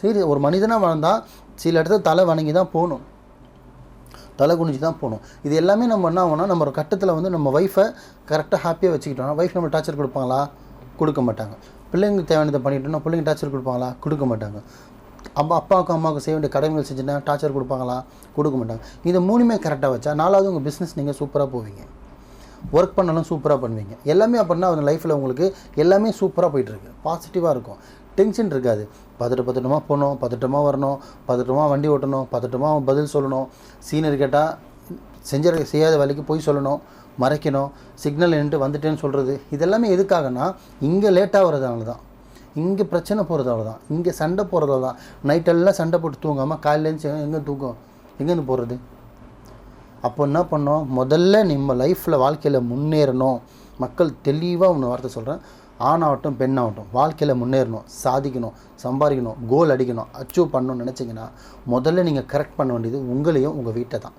சரி ஒரு மனிதனாக வாழ்ந்தால் சில இடத்துல தலை வணங்கி தான் போகணும். தலை குனிஞ்சு தான் போகணும். இது எல்லாமே நம்ம என்ன ஆகும்னா நம்ம ஒரு கட்டத்தில் வந்து நம்ம ஒய்ஃபை கரெக்டாக ஹாப்பியாக வச்சுக்கிட்டோம்னா ஒய்ஃப் நம்ம டார்ச்சர் கொடுப்பாங்களா? கொடுக்க மாட்டாங்க. பிள்ளைங்களுக்கு தேவையானதை பண்ணிட்டோம்னா பிள்ளைங்க டார்ச்சர் கொடுப்பாங்களா? கொடுக்க மாட்டாங்க. அப்பா அப்பாவுக்கும் அம்மாவுக்கும் செய்ய வேண்டிய கடமைகள் செஞ்சுன்னா டார்ச்சர் கொடுப்பாங்களா? கொடுக்க மாட்டாங்க. இது மூணுமே கரெக்டாக வச்சா நாலாவது உங்கள் பிஸ்னஸ் நீங்கள் சூப்பராக போவீங்க. ஒர்க் பண்ணாலும் சூப்பராக பண்ணுவீங்க. எல்லாமே அப்படின்னா அவங்க லைஃப்பில் உங்களுக்கு எல்லாமே சூப்பராக போயிட்டுருக்கு பாசிட்டிவாக இருக்கும். டென்ஷன் இருக்காது. பதட்ட பதட்டமாக போகணும் பதட்டமாக வரணும் பதட்டமாக வண்டி ஓட்டணும் பதட்டமாக பதில் சொல்லணும். சீனியர் கேட்டால் செஞ்ச செய்யாத வேலைக்கு போய் சொல்லணும் மறைக்கணும் சிக்னல் நின்றுட்டு வந்துட்டேன்னு சொல்கிறது இதெல்லாமே எதுக்காகனா இங்கே லேட்டாக வர்றதுனால தான். இங்கே பிரச்சனை போகிறதால தான். இங்கே சண்டை போகிறதால தான். நைட்டெல்லாம் சண்டை போட்டு தூங்காமல் காலையிலேருந்து எங்கே தூங்கும் எங்கேருந்து போகிறது அப்போ என்ன பண்ணோம்? முதல்ல நம்ம லைஃப்பில் வாழ்க்கையில் முன்னேறணும். மக்கள் தெளிவாக ஒன்று வார்த்தை சொல்கிறேன் ஆணாகட்டும் பெண்ணாகட்டும் வாழ்க்கையில் முன்னேறணும் சாதிக்கணும் சம்பாதிக்கணும் கோல் அடிக்கணும் அச்சீவ் பண்ணணும்னு நினச்சிங்கன்னா முதல்ல நீங்கள் கரெக்ட் பண்ண வேண்டியது உங்களையும் உங்கள் வீட்டை தான்